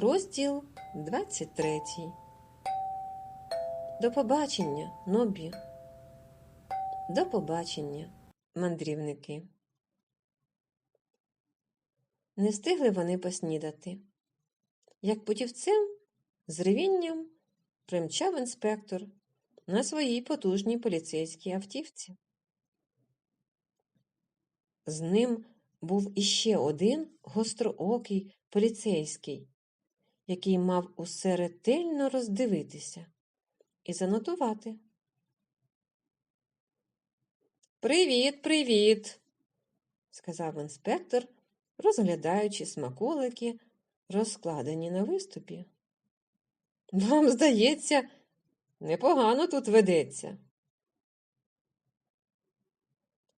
Розділ 23. До побачення, Нобі. До побачення, мандрівники. Не встигли вони поснідати. Як путівцем з ревінням примчав інспектор на своїй потужній поліцейській автівці. З ним був іще один гостроокий поліцейський, який мав усе ретельно роздивитися і занотувати. Привіт, привіт, сказав інспектор, розглядаючи смаколики, розкладені на виступі. Вам, здається, непогано тут ведеться.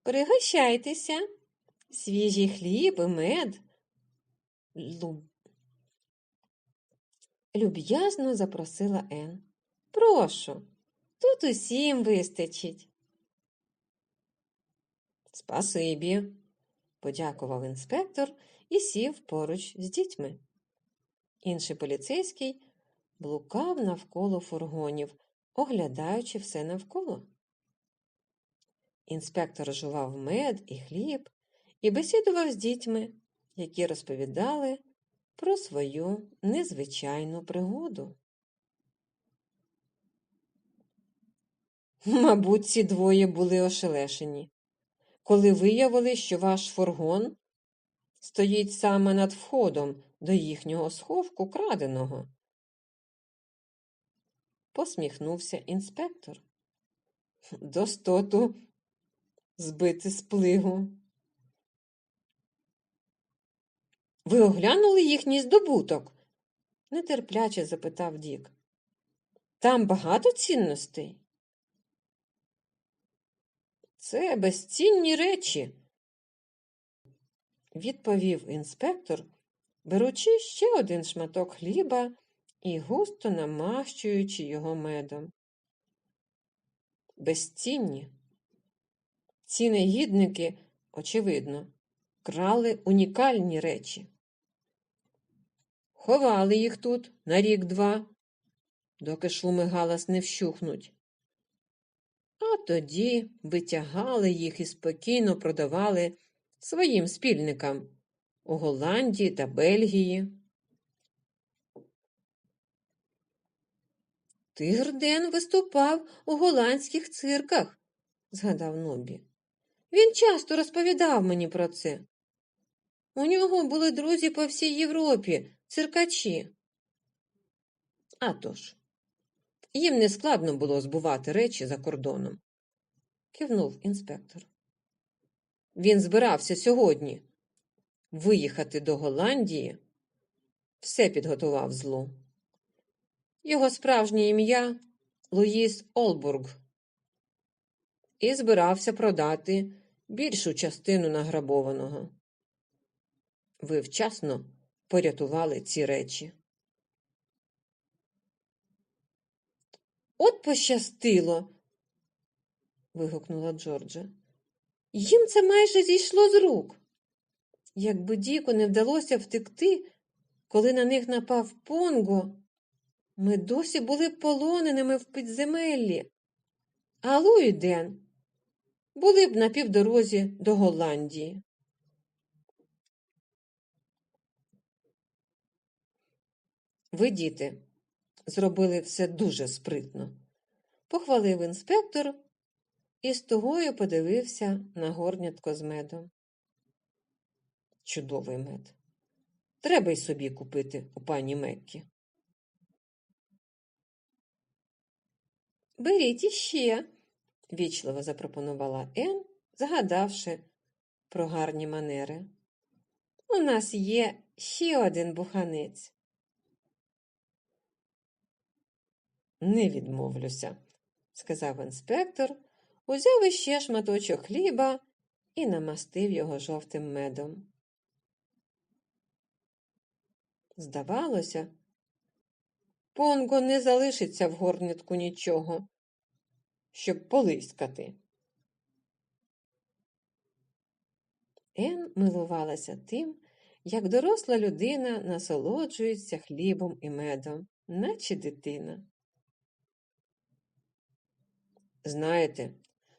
Пригощайтеся, свіжий хліб і мед. Люб'язно запросила Ен. Прошу, тут усім вистачить. Спасибі, подякував інспектор і сів поруч з дітьми. Інший поліцейський блукав навколо фургонів, оглядаючи все навколо. Інспектор жував мед і хліб і бесідував з дітьми, які розповідали про свою незвичайну пригоду. Мабуть, ці двоє були ошелешені, коли виявили, що ваш фургон стоїть саме над входом до їхнього сховку краденого. Посміхнувся інспектор. Достоту збити з плигу. Ви оглянули їхній здобуток? нетерпляче запитав Дік. Там багато цінностей? Це безцінні речі, відповів інспектор, беручи ще один шматок хліба і густо намащуючи його медом. Безцінні. Ці негідники, очевидно, крали унікальні речі. Ховали їх тут на рік-два, доки шуми галас не вщухнуть. А тоді витягали їх і спокійно продавали своїм спільникам у Голландії та Бельгії. Тигрден виступав у голландських цирках, згадав Нобі. Він часто розповідав мені про це. У нього були друзі по всій Європі, циркачі. А тож, їм не складно було збувати речі за кордоном, кивнув інспектор. Він збирався сьогодні виїхати до Голландії, все підготував злу. Його справжнє ім'я Луїс Олбург. І збирався продати більшу частину награбованого. Ви вчасно порятували ці речі. От пощастило. вигукнула Джорджа. Їм це майже зійшло з рук. Якби Діку не вдалося втекти, коли на них напав Понго, ми досі були полоненими в підземеллі. А Луї Ден були б на півдорозі до Голландії. Ви, діти, зробили все дуже спритно, похвалив інспектор і з тугою подивився на горнятко з медом. Чудовий мед. Треба й собі купити у пані Меккі. Беріть іще, вічливо запропонувала Ен, згадавши про гарні манери. У нас є ще один буханець. Не відмовлюся, сказав інспектор, узяв іще шматочок хліба і намастив його жовтим медом. Здавалося, Понго не залишиться в горнятку нічого, щоб полискати. Ен милувалася тим, як доросла людина насолоджується хлібом і медом, наче дитина. Знаєте,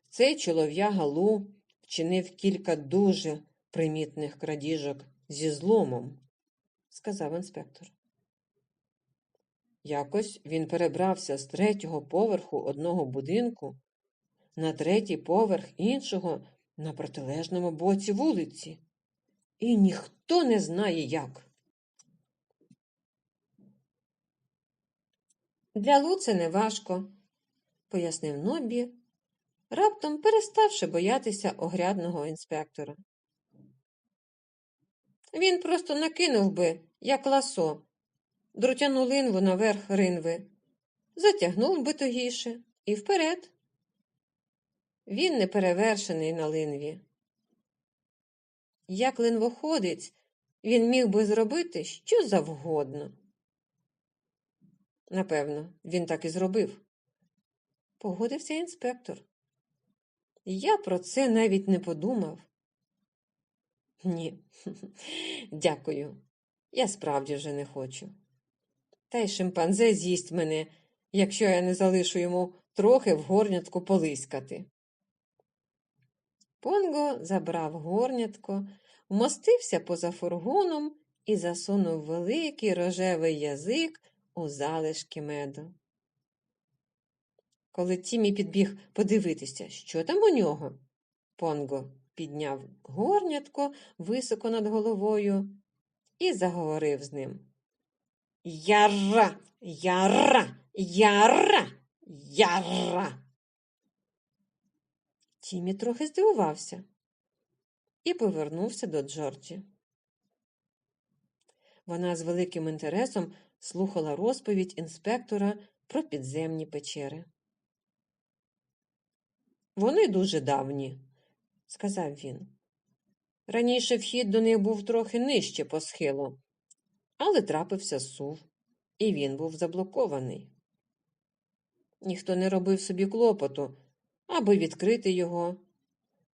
цей чолов'яга Лу вчинив кілька дуже примітних крадіжок зі зломом, сказав інспектор. Якось він перебрався з третього поверху одного будинку на третій поверх іншого на протилежному боці вулиці, і ніхто не знає як. Для Лу це не важко, пояснив Нобі, раптом переставши боятися огрядного інспектора. Він просто накинув би, як ласо, друтяну линву наверх ринви, затягнув би тугіше і вперед. Він не перевершений на линві. Як линвоходець, він міг би зробити що завгодно. Напевно, він так і зробив. Погодився інспектор. Я про це навіть не подумав. Ні, дякую. Я справді вже не хочу. Та й шимпанзе з'їсть мене, якщо я не залишу йому трохи в горнятку полискати. Понго забрав горнятко, вмостився поза фургоном і засунув великий рожевий язик у залишки меду. Коли Тімі підбіг подивитися, що там у нього, Понго підняв горнятко високо над головою і заговорив з ним. Яра, яра, яра, яра. Тімі трохи здивувався і повернувся до Джорджі. Вона з великим інтересом слухала розповідь інспектора про підземні печери. Вони дуже давні, сказав він. Раніше вхід до них був трохи нижче по схилу, але трапився сув, і він був заблокований. Ніхто не робив собі клопоту, аби відкрити його,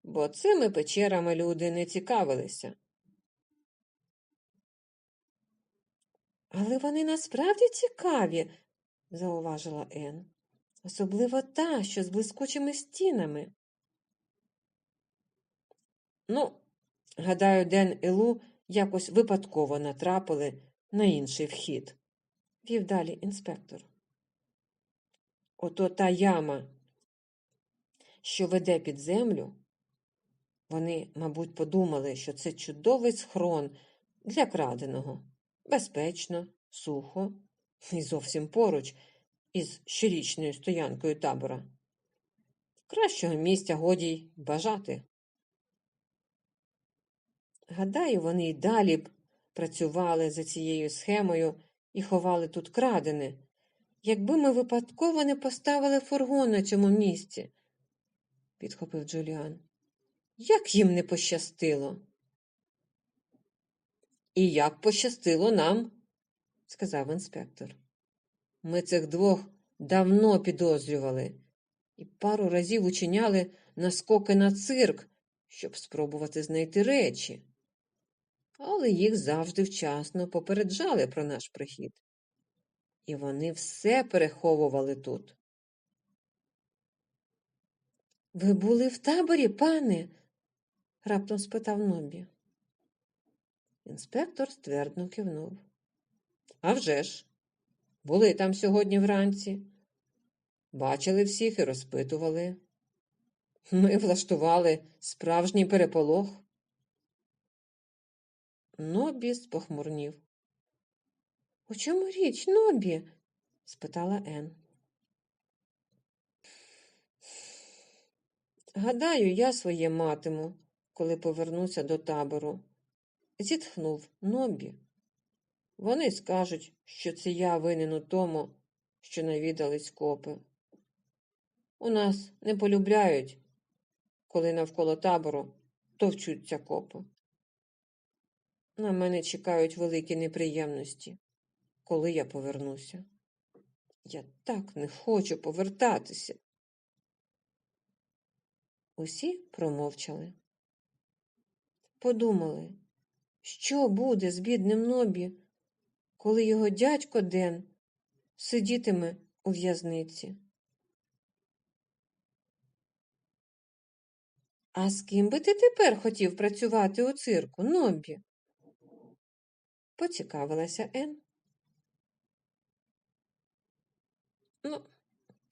бо цими печерами люди не цікавилися. Але вони насправді цікаві, зауважила Ен, особливо та, що з блискучими стінами. Ну, гадаю, Ден і Лу якось випадково натрапили на інший вхід, вів далі інспектор. Ото та яма, що веде під землю. Вони, мабуть, подумали, що це чудовий схрон для краденого, безпечно, сухо і зовсім поруч із щорічною стоянкою табора. Кращого місця годі й бажати. Гадаю, вони й далі б працювали за цією схемою і ховали тут крадене, якби ми випадково не поставили фургон на цьому місці, підхопив Джуліан. Як їм не пощастило? І як пощастило нам, сказав інспектор. Ми цих двох давно підозрювали і пару разів учиняли наскоки на цирк, щоб спробувати знайти речі але їх завжди вчасно попереджали про наш прихід. І вони все переховували тут. Ви були в таборі, пане? раптом спитав Нобі. Інспектор ствердно кивнув. «А вже ж! Були там сьогодні вранці. Бачили всіх і розпитували. Ми влаштували справжній переполох. Нобі спохмурнів. У чому річ, Нобі? спитала Ен. Гадаю, я своє матиму, коли повернуся до табору. Зітхнув Нобі. Вони скажуть, що це я винен у тому, що навідались копи. У нас не полюбляють, коли навколо табору товчуться копи. На мене чекають великі неприємності, коли я повернуся. Я так не хочу повертатися. Усі промовчали. Подумали, Що буде з бідним Нобі, коли його дядько Ден сидітиме у в'язниці? А з ким би ти тепер хотів працювати у цирку, Нобі? Поцікавилася Ен. Ну,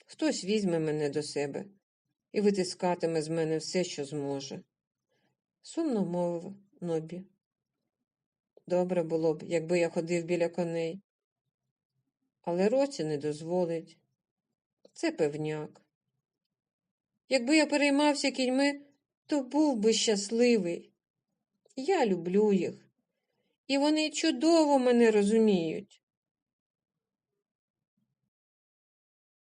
хтось візьме мене до себе і витискатиме з мене все, що зможе. Сумно мовив Нобі. Добре було б, якби я ходив біля коней. Але році не дозволить. Це певняк. Якби я переймався кіньми, то був би щасливий. Я люблю їх, і вони чудово мене розуміють.